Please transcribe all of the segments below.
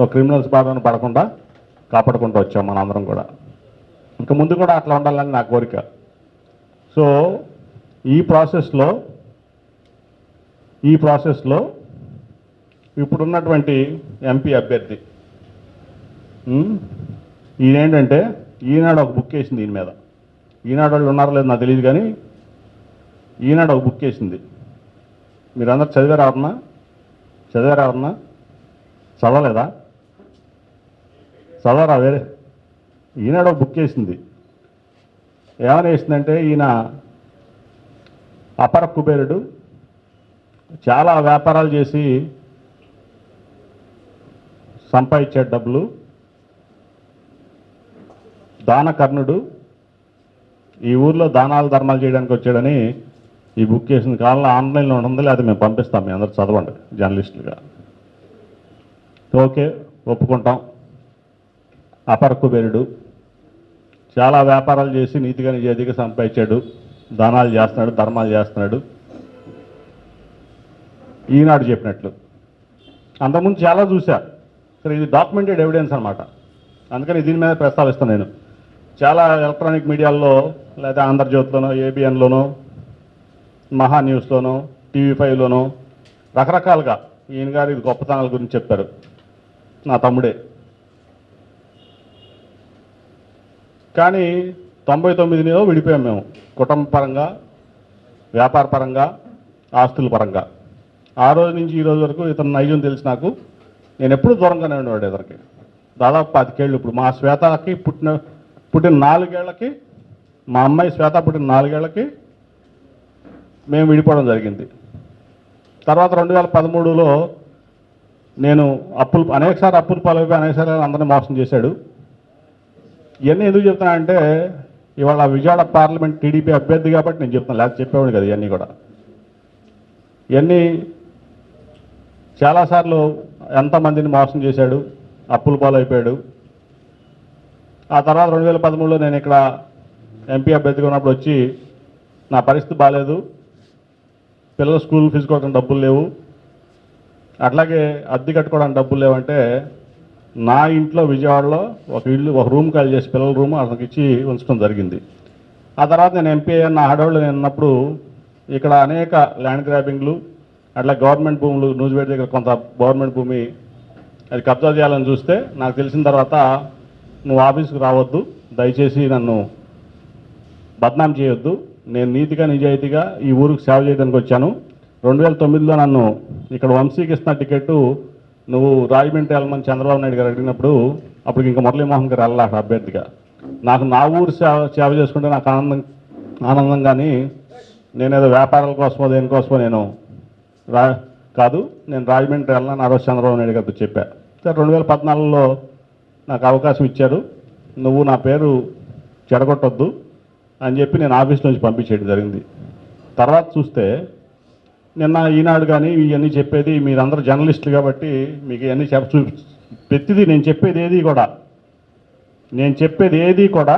So criminals బాధను పడకుండా కాపాడుకుంటూ వచ్చాం మనందరం కూడా. ఇంకా ముందు కూడా అట్లా ఉండాలని నా కోరిక. సో ఈ ప్రాసెస్లో ఈ ప్రాసెస్లో ఇప్పుడున్నటువంటి ఎంపీ అభ్యర్థి ఈయనేంటంటే ఈనాడు ఒక బుక్ వేసింది దీని మీద. ఈనాడు వాళ్ళు ఉన్నారో లేదో నాకు తెలియదు కానీ ఈనాడు ఒక బుక్ వేసింది. మీరందరూ చదివారు ఎవరన్నా చదివారు ఎవరన్నా చదవలేదా? చదవరా వేరే. ఈనాడో బుక్ చేసింది. ఏమని వేసిందంటే ఈయన అపర కుబేరుడు చాలా వ్యాపారాలు చేసి సంపాదించాడు డబ్బులు. దానకర్ణుడు ఈ ఊర్లో దానాలు ధర్మాలు చేయడానికి వచ్చాడని ఈ బుక్ చేసిన కాలంలో ఆన్లైన్లో ఉంటుంది లేదా మేము పంపిస్తాం మీ అందరు చదవండి జర్నలిస్టులుగా ఓకే ఒప్పుకుంటాం. అపర కుబేరుడు చాలా వ్యాపారాలు చేసి నీతిగా నిజాతిగా సంపాదించాడు. దానాలు చేస్తున్నాడు ధర్మాలు చేస్తున్నాడు. ఈనాడు చెప్పినట్లు. అంతకుముందు చాలా చూశా. సరే ఇది డాక్యుమెంటెడ్ ఎవిడెన్స్ అనమాట అందుకని దీని మీద ప్రస్తావిస్తాను నేను. చాలా ఎలక్ట్రానిక్ మీడియాల్లో లేదా ఆంధ్రజ్యోతిలోనో ఏబిఎన్లోనో మహా న్యూస్లోనో టీవీ ఫైవ్లోనో రకరకాలుగా ఈయన గారి గొప్పతనాల గురించి చెప్పారు. నా తమ్ముడే. కానీ తొంభై తొమ్మిదిలో విడిపోయాం మేము. కుటుంబ పరంగా వ్యాపార పరంగా ఆస్తుల పరంగా. ఆ రోజు నుంచి ఈ రోజు వరకు ఇతను నైజం తెలిసి నాకు నేను ఎప్పుడు దూరంగానే ఉండేవాడు ఇతనికి. దాదాపు పాతికేళ్ళు ఇప్పుడు మా శ్వేతకి పుట్టిన పుట్టిన నాలుగేళ్ళకి మా అమ్మాయి శ్వేత పుట్టిన నాలుగేళ్ళకి మేము విడిపోవడం జరిగింది. తర్వాత రెండు వేల పదమూడులో నేను అప్పులు అనేకసారి అప్పులు పాలైపోయి అనేకసారి అందరినీ మోసం చేశాడు. ఇవన్నీ ఎందుకు చెప్తున్నా అంటే ఇవాళ విజయవాడ పార్లమెంట్ టీడీపీ అభ్యర్థి కాబట్టి నేను చెప్తున్నాను లేకపోతే చెప్పేవాడు కదా ఇవన్నీ కూడా. ఇవన్నీ చాలాసార్లు ఎంతమందిని మోసం చేశాడు అప్పుల పాలైపోయాడు. ఆ తర్వాత రెండు వేల పదమూడులో నేను ఇక్కడ ఎంపీ అభ్యర్థిగా ఉన్నప్పుడు వచ్చి నా పరిస్థితి బాగాలేదు పిల్లల స్కూల్ ఫీజు కోసం డబ్బులు లేవు అట్లాగే అద్దె కట్టుకోవడానికి డబ్బులు లేవంటే నా ఇంట్లో విజయవాడలో ఒక ఇల్లు ఒక రూమ్ ఖాళీ చేసి పిల్లల రూమ్ అతనికి ఇచ్చి ఉంచడం జరిగింది. ఆ తర్వాత నేను ఎంపీ నా హడవాళ్ళు నేను ఉన్నప్పుడు ఇక్కడ అనేక ల్యాండ్ గ్రాబింగ్లు అట్లా గవర్నమెంట్ భూములు నూజివేడి దగ్గర కొంత గవర్నమెంట్ భూమి అది కబ్జా చేయాలని చూస్తే నాకు తెలిసిన తర్వాత నువ్వు ఆఫీస్కి రావద్దు దయచేసి నన్ను బద్నాం చేయొద్దు. నేను నీతిగా నిజాయితీగా ఈ ఊరికి సేవ చేయడానికి వచ్చాను. రెండు వేల తొమ్మిదిలో నన్ను ఇక్కడ వంశీకి ఇస్తున్న టికెట్టు నువ్వు రాజమండ్రి వెళ్ళమని చంద్రబాబు నాయుడు గారు అడిగినప్పుడు అప్పుడు ఇంకా మురళీమోహన్ గారు వెళ్ళాలి అభ్యర్థిగా. నాకు నా ఊరు సేవ సేవ చేసుకుంటే నాకు ఆనందం ఆనందం కానీ నేనేదో వ్యాపారాల కోసమో దేనికోసమో నేను రా కాదు నేను రాజమండ్రి వెళ్ళాను ఆ రోజు చంద్రబాబు నాయుడు గారితో చెప్పా. సార్ రెండు వేల పద్నాలుగులో నాకు అవకాశం ఇచ్చారు. నువ్వు నా పేరు చెడగొట్టొద్దు అని చెప్పి నేను ఆఫీస్ నుంచి పంపించేయడం జరిగింది. తర్వాత చూస్తే నిన్న ఈనాడు కానీ ఇవన్నీ చెప్పేది మీరందరూ జర్నలిస్టులు కాబట్టి మీకు ఇవన్నీ చెప్ప చూ ప్రతిదీ నేను చెప్పేది ఏది కూడా. నేను చెప్పేది ఏది కూడా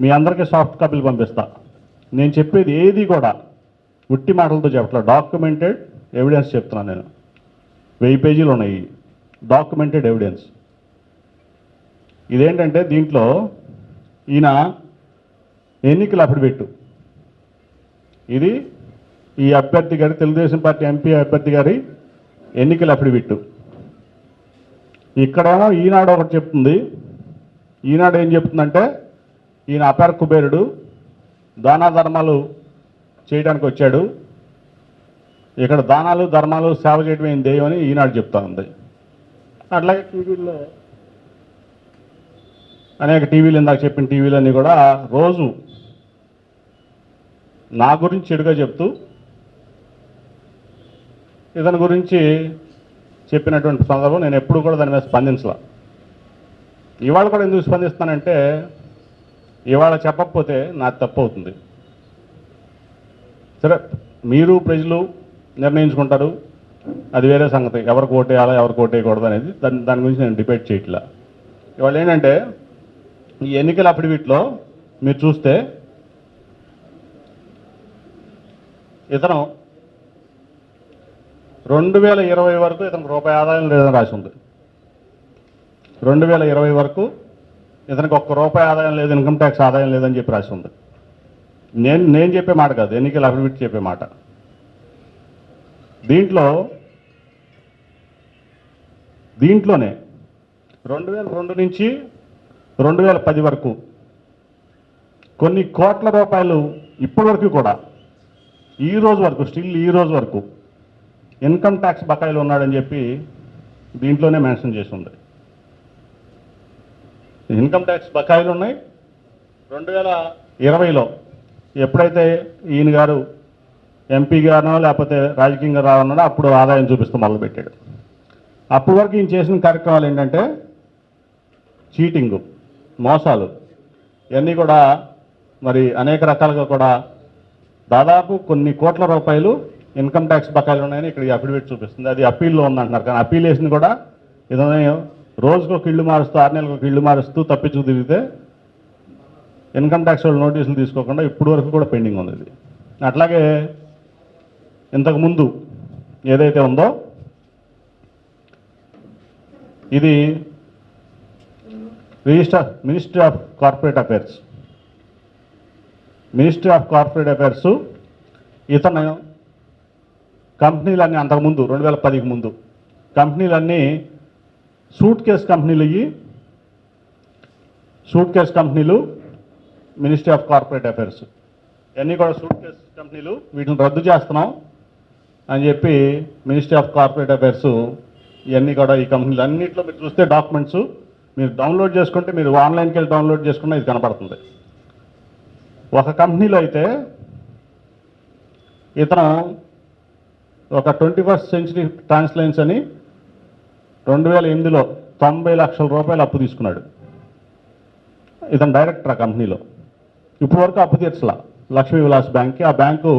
మీ అందరికీ సాఫ్ట్ కాపీలు పంపిస్తా. నేను చెప్పేది ఏది కూడా ఉట్టి మాటలతో చెప్పట్లా. డాక్యుమెంటెడ్ ఎవిడెన్స్ చెప్తున్నాను నేను. వెయ్యి పేజీలు ఉన్నాయి. Documented evidence. ఇదేంటంటే దీంట్లో ఈయన ఎన్నికలు పెట్టు. ఇది ఈ అభ్యర్థి గారి తెలుగుదేశం పార్టీ ఎంపీ అభ్యర్థి గారి ఎన్నికల అఫిడవిట్. ఇక్కడేమో ఈనాడు ఒకటి చెప్తుంది. ఈనాడు ఏం చెప్తుందంటే ఈయన అపార కుబేరుడు దానా ధర్మాలు చేయడానికి వచ్చాడు. ఇక్కడ దానాలు ధర్మాలు సేవ చేయడం ఏం అని ఈనాడు చెప్తా ఉంది. అట్లాగే టీవీల్లో అనేక టీవీలు ఇందాక చెప్పిన టీవీలన్నీ కూడా రోజు నా గురించి చెడుగా చెప్తూ ఇతని గురించి చెప్పినటువంటి సందర్భం నేను ఎప్పుడు కూడా దాని మీద స్పందించలా. ఇవాళ కూడా ఎందుకు స్పందిస్తానంటే ఇవాళ చెప్పకపోతే నాకు తప్పు అవుతుంది సరే మీరు ప్రజలు నిర్ణయించుకుంటారు అది వేరే సంగతి. ఎవరికి ఓటేయాలా ఎవరికి ఓటేయకూడదు అనేది దాని దాని గురించి నేను డిబేట్ చేయట్లా. ఇవాళ ఏంటంటే ఈ ఎన్నికల అఫిడవిట్లో మీరు చూస్తే ఇతను రెండు వేల ఇరవై వరకు ఇతనికి రూపాయి ఆదాయం లేదని రాసి ఉంది. రెండు వేల ఇరవై వరకు ఇతనికి ఒక్క రూపాయి ఆదాయం లేదు ఇన్కమ్ ట్యాక్స్ ఆదాయం లేదని చెప్పి రాసి ఉంది. నేను నేను చెప్పే మాట కాదు ఎన్నికల అఫిడవిట్ చెప్పే మాట. దీంట్లో దీంట్లోనే రెండు వేల రెండు నుంచి రెండు వేల పది వరకు కొన్ని కోట్ల రూపాయలు ఇప్పటి వరకు కూడా ఈ రోజు వరకు స్టిల్ ఈ రోజు వరకు ఇన్కమ్ ట్యాక్స్ బకాయిలు ఉన్నాడని చెప్పి దీంట్లోనే మెన్షన్ చేసి ఉంది. ఇన్కమ్ ట్యాక్స్ బకాయిలు ఉన్నాయి. రెండు వేల ఇరవైలో ఎప్పుడైతే ఈయన గారు ఎంపీ గానో లేకపోతే రాజకీయంగా రావన్నాడో అప్పుడు ఆదాయం చూపిస్తూ మొదలుపెట్టాడు. అప్పటి వరకు ఈయన చేసిన కార్యక్రమాలు ఏంటంటే చీటింగు మోసాలు ఇవన్నీ కూడా మరి అనేక రకాలుగా కూడా దాదాపు కొన్ని కోట్ల రూపాయలు ఇన్కమ్ ట్యాక్స్ బకాయిలు ఉన్నాయని ఇక్కడ అఫిడవిట్ చూపిస్తుంది. అది అప్పీల్లో ఉందంటున్నారు. కానీ అప్పీల్ వేసింది కూడా ఏదైనా రోజుకు ఒక ఇల్లు మారుస్తూ ఆరు నెలలకు ఒక ఇల్లు మారుస్తూ తప్పించు తిరిగితే ఇన్కమ్ ట్యాక్స్ వాళ్ళు నోటీసులు తీసుకోకుండా ఇప్పుడు వరకు కూడా పెండింగ్ ఉంది ఇది. అట్లాగే ఇంతకుముందు ఏదైతే ఉందో ఇది register ministry of corporate affairs. Ministry of corporate affairs ఇతను కంపెనీలన్నీ అంతకుముందు రెండు వేల పదికి ముందు. కంపెనీలన్నీ సూట్ కేస్ కంపెనీలు ఇవి సూట్ కేస్ కంపెనీలు మినిస్ట్రీ ఆఫ్ కార్పొరేట్ అఫైర్స్ ఇవన్నీ కూడా సూట్ కేస్ కంపెనీలు వీటిని రద్దు చేస్తున్నాం అని చెప్పి మినిస్ట్రీ ఆఫ్ కార్పొరేట్ అఫైర్స్ ఇవన్నీ కూడా ఈ కంపెనీలు అన్నింటిలో మీరు చూస్తే డాక్యుమెంట్స్ మీరు డౌన్లోడ్ చేసుకుంటే మీరు ఆన్లైన్కి వెళ్ళి డౌన్లోడ్ చేసుకున్నా ఇది కనపడుతుంది ఒక కంపెనీలో అయితే ఇతను ఒక ట్వంటీ ఫస్ట్ సెంచరీ ట్రాన్స్లైన్స్ అని రెండు వేల ఎనిమిదిలో తొంభై లక్షల రూపాయలు అప్పు తీసుకున్నాడు. ఇతను డైరెక్టర్ ఆ కంపెనీలో. ఇప్పుడు వరకు అప్పు తీర్చలా. లక్ష్మీ విలాస్ బ్యాంక్కి ఆ బ్యాంకు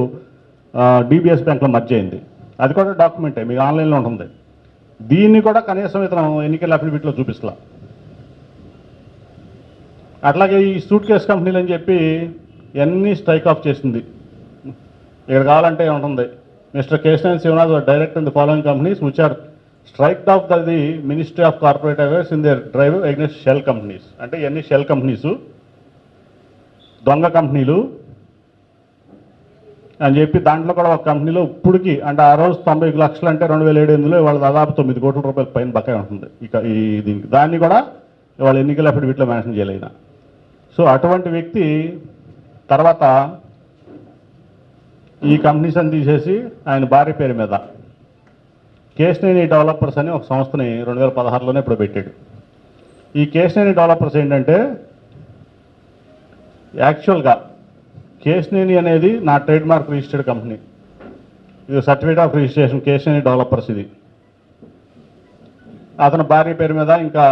డిబిఎస్ బ్యాంక్లో మర్జ్ అయింది. అది కూడా డాక్యుమెంటే మీకు ఆన్లైన్లో ఉంటుంది. దీన్ని కూడా కనీసం ఇతను ఎన్నికల అఫిడవిట్లో చూపిస్తలా. అట్లాగే ఈ సూట్ కేస్ కంపెనీలు అని చెప్పి ఎన్ని స్ట్రైక్ ఆఫ్ చేసింది. ఇక్కడ కావాలంటే ఉంటుంది Mr Keshavan Sivanath direct in the following companies which are striked off the the ministry of corporate affairs in their drive against shell companies అంటే ఇవన్నీ షెల్ కంపెనీస్ దొంగ కంపెనీలు అని చెప్పి దాంట్లో కూడా ఒక కంపెనీలో ఇప్పటికి అంటే ఆ రోజు తొంభై లక్షలు అంటే రెండు వేల ఏడు ఎనిమిదిలో వాళ్ళ దాదాపు తొమ్మిది కోట్ల రూపాయల పైన బకాయి ఉంటుంది. ఇక ఈ దీనికి దాన్ని కూడా వాళ్ళ ఎన్నికల వీటిలో మెన్షన్ చేయలేదు? సో అటువంటి వ్యక్తి తర్వాత ఈ కంపెనీస్ అని తీసేసి ఆయన భార్య పేరు మీద. కేశనేని డెవలపర్స్ అని ఒక సంస్థని రెండు వేల పదహారులోనే ఇప్పుడు పెట్టాడు. ఈ కేశనేని డెవలపర్స్ ఏంటంటే యాక్చువల్గా కేశనేని అనేది నా ట్రేడ్ మార్క్ రిజిస్టర్డ్ కంపెనీ. ఇది certificate of registration Kesineni developers ఇది. అతని భార్య పేరు మీద ఇంకా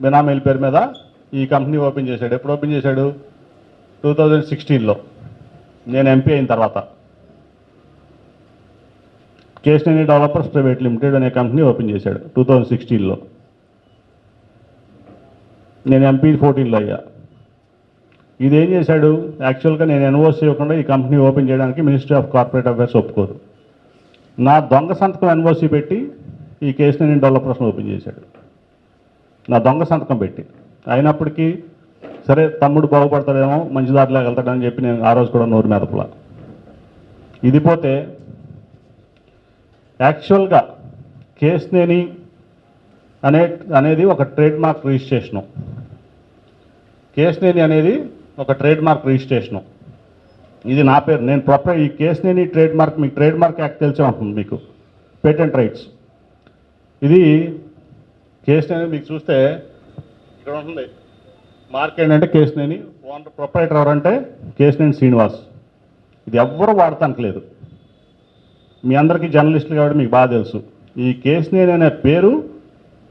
బినామీల పేరు మీద ఈ కంపెనీ ఓపెన్ చేశాడు. ఎప్పుడు ఓపెన్ చేశాడు? టూ థౌజండ్ సిక్స్టీన్లో. నేను ఎంపీ అయిన తర్వాత. కేశనేని డెవలపర్స్ ప్రైవేట్ లిమిటెడ్ అనే కంపెనీ ఓపెన్ చేశాడు టూ థౌజండ్ సిక్స్టీన్లో నేను ఎంపీ ఫోర్టీన్లో అయ్యా. ఇదేం చేశాడు? యాక్చువల్గా నేను ఎన్ఓసి ఇవ్వకుండా ఈ కంపెనీ ఓపెన్ చేయడానికి మినిస్ట్రీ ఆఫ్ కార్పొరేట్ అఫైర్స్ ఒప్పుకోరు. నా దొంగ సంతకం ఎన్ఓసి పెట్టి ఈ కేసుని డెవలపర్స్ని ఓపెన్ చేశాడు. నా దొంగ సంతకం పెట్టి. అయినప్పటికీ సరే తమ్ముడు బాగుపడతాడేమో మంచి దారిలోకి వెళ్తాడని చెప్పి నేను ఆ రోజు కూడా నోరు మెదపలా. ఇది పోతే యాక్చువల్గా కేస్నేని అనే అనేది ఒక ట్రేడ్ మార్క్ రిజిస్ట్రేషను కేస్నేని అనేది ఒక ట్రేడ్ మార్క్ రిజిస్ట్రేషను. ఇది నా పేరు. నేను ప్రొపరే ఈ కేస్నేని ట్రేడ్ మార్క్ మీకు ట్రేడ్ మార్క్ యాక్ట్ తెలిసే ఉంటుంది మీకు. Patent rights. ఇది కేస్నేని మీకు చూస్తే ఇక్కడ ఉంటుంది. మార్క్ అంటే కేసునేని ఓనర్ ప్రొపరేటర్ ఎవరంటే కేసునేని శ్రీనివాస్. ఇది ఎవ్వరు వాడటానికి లేదు. మీ అందరికీ జర్నలిస్టులు కాబట్టి మీకు బాగా తెలుసు. ఈ కేసునేని అనే పేరు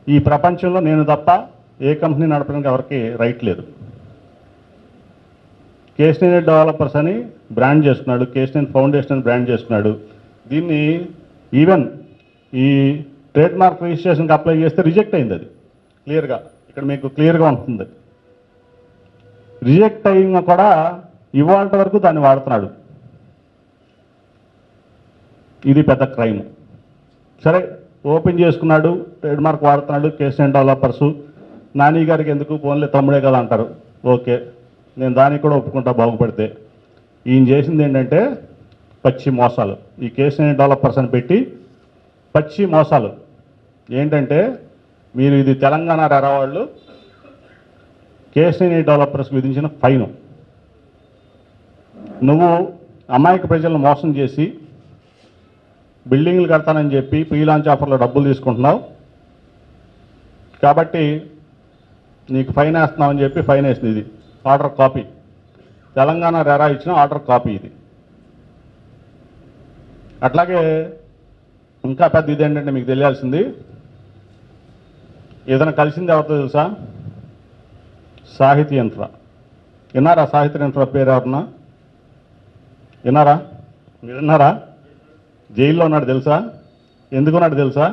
ఈ ప్రపంచంలో నేను తప్ప ఏ కంపెనీ నడపడానికి ఎవరికి రైట్ లేదు. కేస్నేని డెవలపర్స్ అని బ్రాండ్ చేస్తున్నాడు కేస్నేని ఫౌండేషన్ అని బ్రాండ్ చేస్తున్నాడు. దీన్ని ఈవెన్ ఈ ట్రేడ్ మార్క్ రిజిస్ట్రేషన్కి అప్లై చేస్తే రిజెక్ట్ అయింది అది. క్లియర్గా. ఇక్కడ మీకు క్లియర్గా ఉంటుంది రిజెక్ట్ అయిన కూడా ఇవాళ వరకు దాన్ని వాడుతున్నాడు. ఇది పెద్ద క్రైమ్. సరే ఓపెన్ చేసుకున్నాడు ట్రేడ్ మార్క్ వాడుతున్నాడు కేసీఎన్ డెవలపర్సు. నాని గారికి ఎందుకు ఫోన్లే తమ్ముడే కదా అంటారు. ఓకే నేను దానికి కూడా ఒప్పుకుంటా బాగుపడితే. ఈయన చేసింది ఏంటంటే పచ్చి మోసాలు. ఈ కేసీఎన్ డెవలపర్స్ అని పెట్టి పచ్చి మోసాలు. ఏంటంటే మీరు ఇది తెలంగాణ రెరా వాళ్ళు డెవలపర్స్ విధించిన ఫైను. నువ్వు అమాయక ప్రజలను మోసం చేసి బిల్డింగ్లు కడతానని చెప్పి ప్రీ లాంచ్ ఆఫర్లో డబ్బులు తీసుకుంటున్నావు. కాబట్టి నీకు ఫైన్ వేస్తున్నామని చెప్పి ఫైన్ వేసింది ఇది. Order copy. తెలంగాణ రెరా ఇచ్చిన ఆర్డర్ కాపీ ఇది. అట్లాగే ఇంకా పెద్ద ఇదేంటంటే మీకు తెలియాల్సింది. ఏదైనా కలిసింది ఎవరితో తెలుసా? సాహితీ యంత్ర. విన్నారా సాహిత్య యంత్ర పేరు ఎవరన్నా విన్నారా? మీరు విన్నారా? జైల్లో ఉన్నాడు తెలుసా? ఎందుకున్నాడు తెలుసా?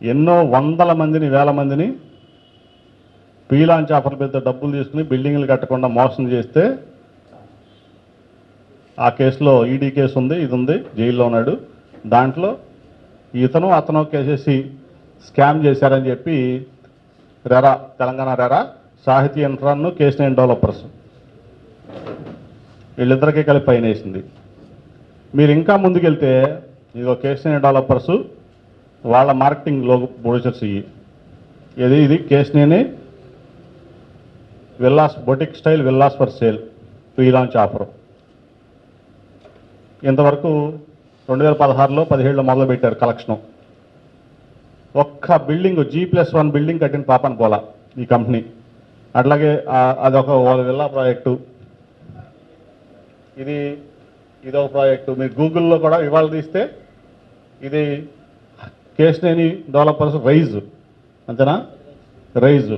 ఎన్నో వందల మందిని వేల మందిని పీలాంచ్ ఆఫర్ పెద్ద డబ్బులు తీసుకుని బిల్డింగ్లు కట్టకుండా మోసం చేస్తే ఆ కేసులో ఈడీ కేసు ఉంది ఇది ఉంది జైల్లో ఉన్నాడు. దాంట్లో ఇతను అతను కేసేసి స్కామ్ చేశారని చెప్పి రెరా తెలంగాణ రెరా సాహితీ యంత్రాన్ని కేసు నైన్ డెవలపర్స్ వీళ్ళిద్దరికీ కలిపి పైన వేసింది. మీరు ఇంకా ముందుకెళ్తే ఇదిగో కేసీఆర్ డెవలపర్స్ వాళ్ళ మార్కెటింగ్లో ప్రొడ్యూసర్స్ ఇవి. ఇది ఇది Kesineni villas boutique style villas for sale pre launch offer. ఇంతవరకు రెండు వేల పదహారులో పదిహేడులో మొదలు పెట్టారు ఒక్క building G plus one building కట్టిన పాపని పోలా ఈ కంపెనీ అట్లాగే అదొక వాళ్ళ విల్లా ప్రాజెక్టు. ఇది ఇదొక ప్రాజెక్టు. మీరు గూగుల్లో కూడా ఇవాళ తీస్తే ఇది కేశనేని డెవలపర్స్ రైజ్. అంతేనా? రైజ్.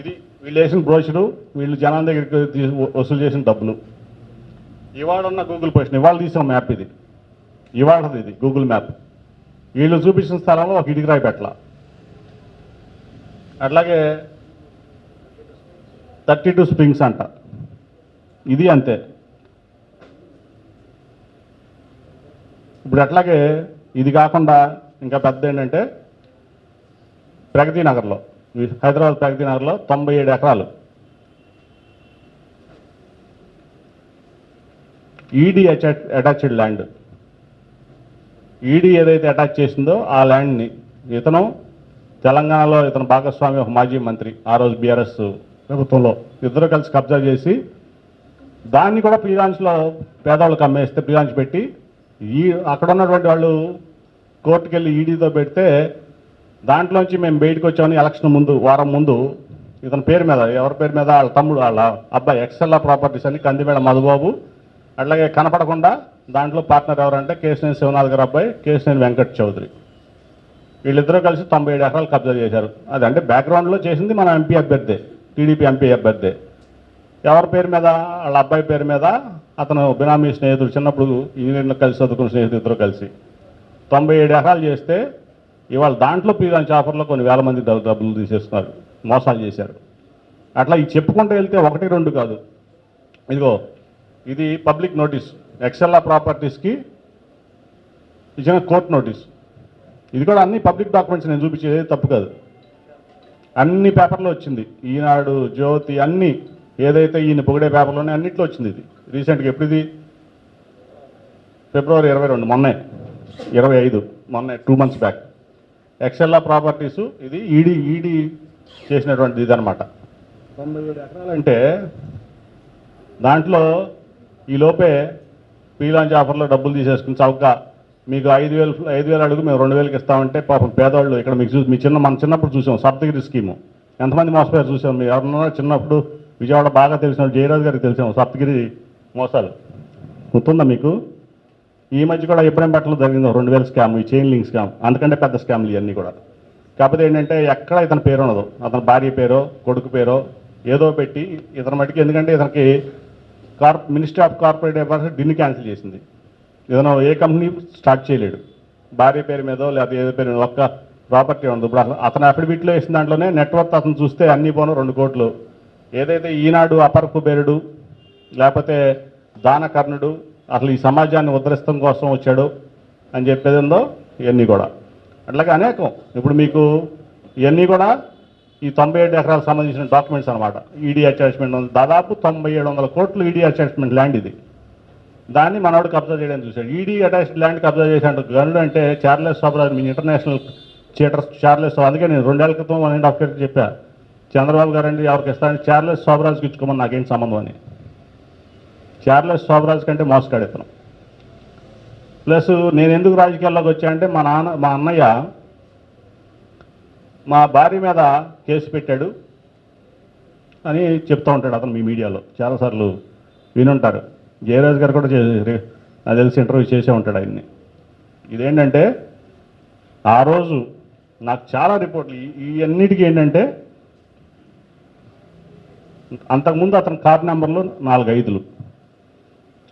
ఇది వీళ్ళు వేసిన బ్రోషరు వీళ్ళు జనాల దగ్గరికి వసూలు చేసిన డబ్బులు. ఇవాళ ఉన్న గూగుల్ పొజిషన్ ఇవాళ తీసిన మ్యాప్ ఇది. ఇవాళది ఇది గూగుల్ మ్యాప్. వీళ్ళు చూపించిన స్థలంలో ఒక ఇటుకరాయి పెట్టాల. అట్లాగే థర్టీ టూ స్ప్రింగ్స్ అంట. ఇది అంతే. ఇప్పుడు అట్లాగే ఇది కాకుండా ఇంకా పెద్ద ఏంటంటే ప్రగతి నగర్లో హైదరాబాద్ ప్రగతి నగర్లో తొంభై ఏడు ఎకరాలు. ED attached land. ఈడీ ఏదైతే అటాచ్ చేసిందో ఆ ల్యాండ్ని ఇతను తెలంగాణలో ఇతను భాగస్వామి ఒక మాజీ మంత్రి ఆ రోజు బీఆర్ఎస్ ప్రభుత్వంలో ఇద్దరు కలిసి కబ్జా చేసి దాన్ని కూడా ప్రియాంచ్లో పేదవాళ్ళకి అమ్మేస్తే ప్రియాంచ్ పెట్టి ఈ అక్కడ ఉన్నటువంటి వాళ్ళు కోర్టుకు వెళ్ళి ఈడీతో పెడితే దాంట్లోంచి మేము బయటకు వచ్చామని ఎలక్షన్ ముందు వారం ముందు ఇతని పేరు మీద ఎవరి పేరు మీద? వాళ్ళ తమ్ముడు వాళ్ళ అబ్బాయి ఎక్సెల్లా ప్రాపర్టీస్ అని కందిమేడ మధుబాబు. అట్లాగే కనపడకుండా దాంట్లో పార్ట్నర్ ఎవరంటే కేశనేని శివనాథ్ గారు అబ్బాయి కేశనేని వెంకట్ చౌదరి. వీళ్ళిద్దరూ కలిసి తొంభై ఏడు ఎకరాలు కబ్జా చేశారు. అది అంటే బ్యాక్గ్రౌండ్లో చేసింది మన ఎంపీ అభ్యర్థి. టీడీపీ ఎంపీ అభ్యర్థి. ఎవరి పేరు మీద? వాళ్ళ అబ్బాయి పేరు మీద అతను బినామీ స్నేహితుడు చిన్నప్పుడు ఇంజనీర్లు కలిసి చదువుకున్న స్నేహితులు ఇద్దరు కలిసి. తొంభై ఏడు ఎకరాలు చేస్తే ఇవాళ దాంట్లో పీదాని ఆఫర్లో కొన్ని వేల మంది డబ్బులు తీసేస్తున్నారు మోసాలు చేశారు. అట్లా ఈ చెప్పుకుంటూ వెళ్తే ఒకటి రెండు కాదు. ఇదిగో ఇది పబ్లిక్ నోటీస్ ఎక్సెల్లా ప్రాపర్టీస్కి ఇచ్చిన కోర్టు నోటీస్. ఇది కూడా అన్ని పబ్లిక్ డాక్యుమెంట్స్ నేను చూపించేది తప్పు కాదు. అన్ని పేపర్లో వచ్చింది. ఈనాడు జ్యోతి అన్ని ఏదైతే ఈయన పొగిడే పేపర్లోనే అన్నిట్లో వచ్చింది ఇది. రీసెంట్గా ఎప్పుడు ఇది? ఫిబ్రవరి ఇరవై రెండు మొన్నే. ఇరవై ఐదు మొన్నే టూ మంత్స్ బ్యాక్ ఎక్సెల్లా ప్రాపర్టీస్ ఇది ఈడీ ఈడీ చేసినటువంటి ఇది తొంభై ఏడు ఎకరాలంటే దాంట్లో ఈ లోపే ఆఫర్లో డబ్బులు తీసేసుకుని చౌకగా మీకు ఐదు వేలు ఐదు వేలు అడుగు మేము రెండు వేలకి ఇస్తామంటే పాపం పేదవాళ్ళు ఇక్కడ మీకు చూసి మీ చిన్న మన చిన్నప్పుడు చూసాం సప్తగిరి స్కీము. ఎంతమంది మోసపోయారు చూసాం మీరు ఎవరన్నా చిన్నప్పుడు విజయవాడ బాగా తెలిసిన జయరాజు గారికి తెలిసాం సప్తగిరి మోసాలు. గుర్తుందా మీకు? ఈ మధ్య కూడా ఎప్పుడేం పెట్టలో జరిగింది రెండు వేల స్కామ్ ఈ చైన్ లింక్ స్కామ్ అందుకంటే పెద్ద స్కామ్లు ఇవన్నీ కూడా. కాకపోతే ఏంటంటే ఎక్కడ ఇతని పేరు ఉండదు. అతని భార్య పేరో కొడుకు పేరో ఏదో పెట్టి ఇతని మటుకు ఎందుకంటే ఇతనికి car ministry of corporate affairs డిన్ని cancel చేసింది. ఏదైనా ఏ కంపెనీ స్టార్ట్ చేయలేడు. భార్య పేరు మీద లేకపోతే ఏదో పేరు మీద ఒక్క ప్రాపర్టీ ఉండదు. ఇప్పుడు అతను అఫిడవిట్లో వేసిన దాంట్లోనే నెట్వర్క్ అతను చూస్తే అన్ని పోను రెండు కోట్లు. ఏదైతే ఈనాడు అపర్ కుబేరుడు లేకపోతే దానకర్ణుడు అసలు ఈ సమాజాన్ని ఉద్ధరిస్తం కోసం వచ్చాడు అని చెప్పేది ఉందో ఇవన్నీ కూడా. అట్లాగే అనేకం. ఇప్పుడు మీకు ఇవన్నీ కూడా ఈ తొంభై ఏడు ఎకరాలకు సంబంధించిన డాక్యుమెంట్స్ అనమాట ఈడీ అటాచ్మెంట్ ఉంది. దాదాపు తొంభై ఏడు వందల కోట్లు ఈడీ అటాచ్మెంట్ ల్యాండ్ ఇది. దాన్ని మనవాడు కబ్జా చేయడానికి చూశాడు. ఈడీ అటాచ్డ్ ల్యాండ్ కబ్జా చేశాడు గనుడు అంటే చార్లెస్ సాబ్రాజ్ మీ ఇంటర్నేషనల్ చీటర్స్ చార్లెస్ అందుకే నేను రెండేళ్ళ క్రితం వన్ అండ్ హాఫ్ ఇయర్ చెప్పా. చంద్రబాబు గారు అండి ఎవరికి ఇస్తానని చార్లెస్ సాబ్రాజ్కి ఇచ్చుకోమని నాకేం సంబంధం అని. చార్లెస్ సాబ్రాజ్ కంటే మోసగాడు ఇతను. ప్లస్ నేను ఎందుకు రాజకీయాల్లోకి వచ్చా అంటే మా నాన్న మా అన్నయ్య మా భార్య మీద కేసు పెట్టాడు అని చెప్తూ ఉంటాడు అతను మీ మీడియాలో. చాలాసార్లు వినుంటారు. జయరాజ్ గారు కూడా నాకు తెలిసి ఇంటర్వ్యూ చేసే ఉంటాడు ఆయన్ని. ఇదేంటంటే ఆ రోజు నాకు చాలా రిపోర్ట్లు. ఇవన్నిటికీ అన్నిటికీ ఏంటంటే అంతకుముందు అతని కార్ నెంబర్లు నాలుగు ఐదులు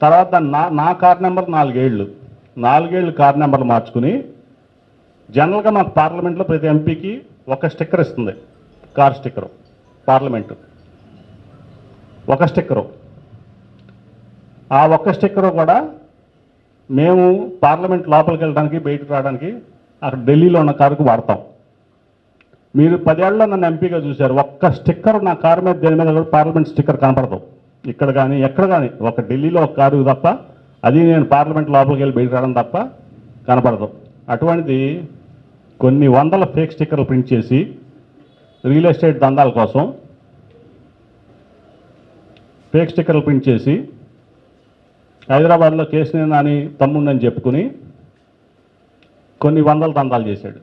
తర్వాత నా నా కార్ నెంబర్ నాలుగేళ్ళు నాలుగేళ్ళు కార్ నెంబర్లు మార్చుకుని జనరల్గా మాకు పార్లమెంట్లో ప్రతి ఎంపీకి ఒక స్టిక్కర్ ఇస్తుంది. Car sticker. పార్లమెంటు. ఒక స్టిక్కరు. ఆ ఒక్క స్టిక్కర్ కూడా మేము పార్లమెంట్ లోపలికి వెళ్ళడానికి బయటకు రావడానికి అక్కడ ఢిల్లీలో ఉన్న కారుకు వాడతాం. మీరు పదేళ్ళలో నన్ను ఎంపీగా చూశారు. ఒక్క స్టిక్కర్ నా కారు మీద దేని మీద కూడా పార్లమెంట్ స్టిక్కర్ కనపడదు. ఇక్కడ కానీ ఎక్కడ కానీ ఒక ఢిల్లీలో ఒక కారు తప్ప అది నేను పార్లమెంట్ లోపలికి వెళ్ళి బయటకు రావడం తప్ప కనపడదు. అటువంటిది కొన్ని వందల ఫేక్ స్టిక్కర్లు ప్రింట్ చేసి రియల్ ఎస్టేట్ దందాల కోసం ఫేక్ స్టిక్కర్లు ప్రింట్ చేసి హైదరాబాద్లో కేసు నాని తమ్ముందని చెప్పుకుని కొన్ని వందల దందాలు చేశాడు.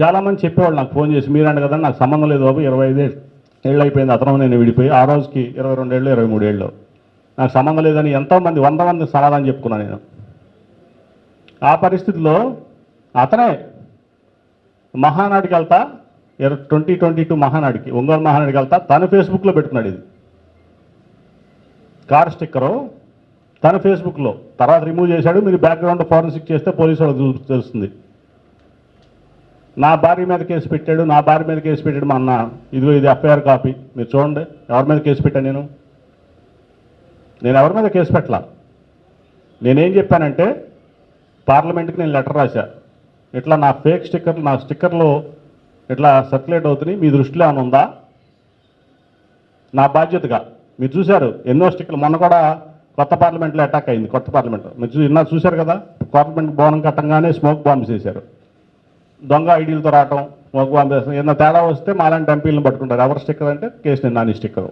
చాలామంది చెప్పేవాళ్ళు నాకు ఫోన్ చేసి మీరంట కదా నాకు సంబంధం లేదు బాబు ఇరవై ఐదు ఏళ్ళు అయిపోయింది అతను నేను విడిపోయి ఆ రోజుకి ఇరవై రెండేళ్ళు ఇరవై మూడేళ్ళు నాకు సంబంధం లేదని ఎంతోమంది వంద మంది సమాధానం చెప్పుకున్నాను నేను. ఆ పరిస్థితిలో అతనే మహానాడికి వెళ్తా ట్వంటీ ట్వంటీ టూ మహానాడికి ఒంగోలు మహానాడికి వెళ్తా తను ఫేస్బుక్లో పెట్టుకున్నాడు ఇది. కార్ స్టిక్కరు తన ఫేస్బుక్లో. తర్వాత రిమూవ్ చేశాడు మీరు బ్యాక్గ్రౌండ్ ఫారెన్సిక్ చేస్తే పోలీసు వాళ్ళకి తెలుస్తుంది. నా భార్య మీద కేసు పెట్టాడు నా భార్య మీద కేసు పెట్టాడు మా అన్న. ఇదిగో ఇది ఎఫ్ఐఆర్ కాపీ. మీరు చూడండి ఎవరి మీద కేసు పెట్టాను నేను? నేను ఎవరి మీద కేసు పెట్టలా? నేనేం చెప్పానంటే పార్లమెంట్కి నేను లెటర్ రాశా. ఇట్లా నా ఫేక్ స్టిక్కర్లు నా స్టిక్కర్లు ఇట్లా సర్క్యులేట్ అవుతున్నాయి మీ దృష్టిలో ఏమైనా ఉందా? నా బాధ్యతగా. మీరు చూశారు ఎన్నో స్టిక్లు. మొన్న కూడా కొత్త పార్లమెంట్లో అటాక్ అయింది కొత్త పార్లమెంట్. మీరు చూ ఇన్నా చూశారు కదా పార్లమెంట్ భవనం కట్టంగానే స్మోక్ బాంబ్స్ వేశారు దొంగ ఐడీలతో రావటం స్మోక్ బాంబ్ వేస్తాం ఏదైనా తేడా వస్తే మాలాంటి ఎంపీలను పట్టుకుంటారు. ఎవరి స్టిక్కర్ అంటే కేసు నాని స్టిక్కర్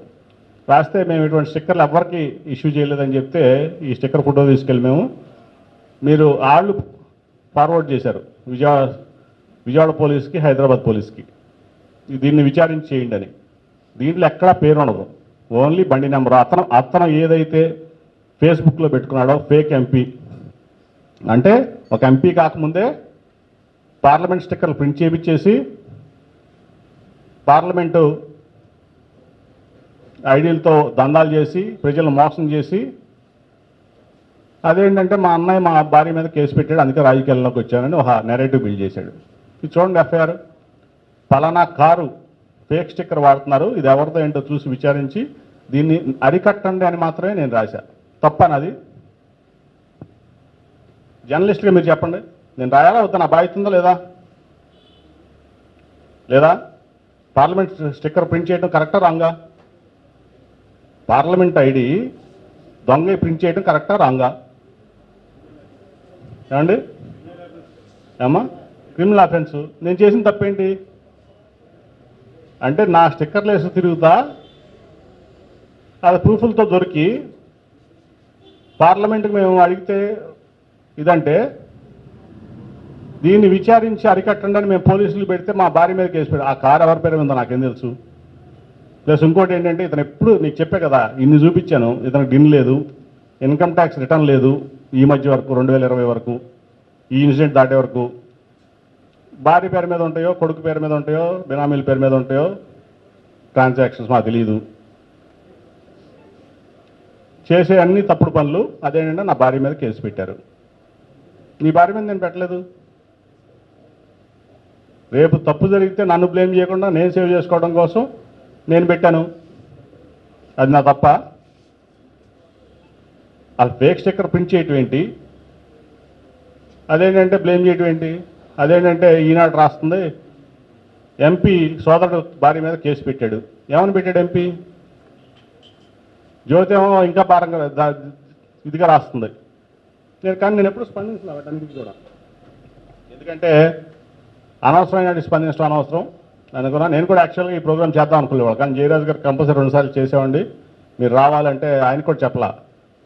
రాస్తే మేము ఇటువంటి స్టిక్కర్లు ఎవరికి ఇష్యూ చేయలేదని చెప్తే ఈ స్టిక్కర్ ఫోటో తీసుకెళ్ళి మేము మీరు వాళ్ళు ఫార్వర్డ్ చేశారు. విజయవాడ విజయవాడ పోలీస్కి హైదరాబాద్ పోలీస్కి. దీన్ని విచారించి చేయండి అని. దీంట్లో ఎక్కడా పేరు ఉండదు. ఓన్లీ బండి నెంబర్. అతను అతను ఏదైతే ఫేస్బుక్లో పెట్టుకున్నాడో ఫేక్ ఎంపీ. అంటే ఒక ఎంపీ కాకముందే పార్లమెంట్ స్టిక్కర్లు ప్రింట్ చేయించేసి పార్లమెంటు ఐడీలతో దందాలు చేసి ప్రజలను మోసం చేసి అదేంటంటే మా అన్నయ్య మా భార్య మీద కేసు పెట్టాడు అందుకే రాజకీయాల్లోకి వచ్చానని ఒక నెరేటివ్ బిల్డ్ చేశాడు. ఇది చూడండి ఎఫ్ఐఆర్. పలానా కారు ఫేక్ స్టిక్కర్ వాడుతున్నారు. ఇది ఎవరిదో ఏంటో చూసి విచారించి దీన్ని అరికట్టండి అని మాత్రమే నేను రాశా. తప్పనది. జర్నలిస్ట్గా మీరు చెప్పండి. నేను రాయాలా వద్దా? నా బాధ్యత ఉందా లేదా? లేదా? పార్లమెంట్ స్టిక్కర్ ప్రింట్ చేయడం కరెక్టా రాంగా? పార్లమెంట్ ఐడి దొంగ ప్రింట్ చేయడం కరెక్టా రాంగా? ఏమండి? ఏమా క్రిమినల్ అఫెన్స్. నేను చేసిన తప్పేంటి? అంటే నా స్టిక్కర్లు వేసి తిరుగుతా అది ప్రూఫ్లతో దొరికి పార్లమెంట్కి మేము అడిగితే ఇదంటే దీన్ని విచారించి అరికట్టండి అని మేము పోలీసులు పెడితే మా భార్య మీద కేసు పెట్టి ఆ కారు ఎవరి పేరు ఉందో నాకేం తెలుసు? ప్లస్ ఇంకోటి ఏంటంటే ఇతను ఎప్పుడు నీకు చెప్పే కదా ఇన్ని చూపించాను ఇతనికి డిన్ లేదు ఇన్కమ్ ట్యాక్స్ రిటర్న్ లేదు ఈ మధ్య వరకు రెండు వేల ఇరవై వరకు ఈ ఇన్సిడెంట్ దాటే వరకు భార్య పేరు మీద ఉంటాయో కొడుకు పేరు మీద ఉంటాయో బినామీల పేరు మీద ఉంటాయో ట్రాన్సాక్షన్స్ మాకు తెలియదు చేసే అన్ని తప్పుడు పనులు అదేంటంటే నా భార్య మీద కేసు పెట్టారు. నీ భార్య మీద నేను పెట్టలేదు. రేపు తప్పు జరిగితే నన్ను బ్లేమ్ చేయకుండా నేను సేవ్ చేసుకోవడం కోసం నేను పెట్టాను. అది నా తప్ప. ఆ ఫేక్ స్టిక్కర్ ప్రింట్ చేయటం ఏంటి? అదేంటంటే బ్లేమ్ చేయటం ఏంటి? అదేంటంటే ఈనాడు రాస్తుంది ఎంపీ సోదరుడు భార్య మీద కేసు పెట్టాడు. ఏమని పెట్టాడు ఎంపీ? జ్యోతేమో ఇంకా భారంగా ఇదిగా రాస్తుంది. నేను కానీ నేను ఎప్పుడు స్పందించిన వాటన్నిటికీ కూడా. ఎందుకంటే అనవసరమైన స్పందించడం అనవసరం. అనుకున్నా నేను కూడా యాక్చువల్గా ఈ ప్రోగ్రామ్ చేద్దాం అనుకునేవాడు. కానీ జయరాజ్ గారు కంపల్సరీ రెండుసార్లు చేసేవాడి మీరు రావాలంటే ఆయన కూడా చెప్పలా.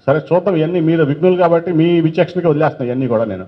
సరే చూద్దాం ఇవన్నీ మీరు విఘ్నులు కాబట్టి మీ విచక్షణకి వదిలేస్తున్నాయి ఇవన్నీ కూడా నేను.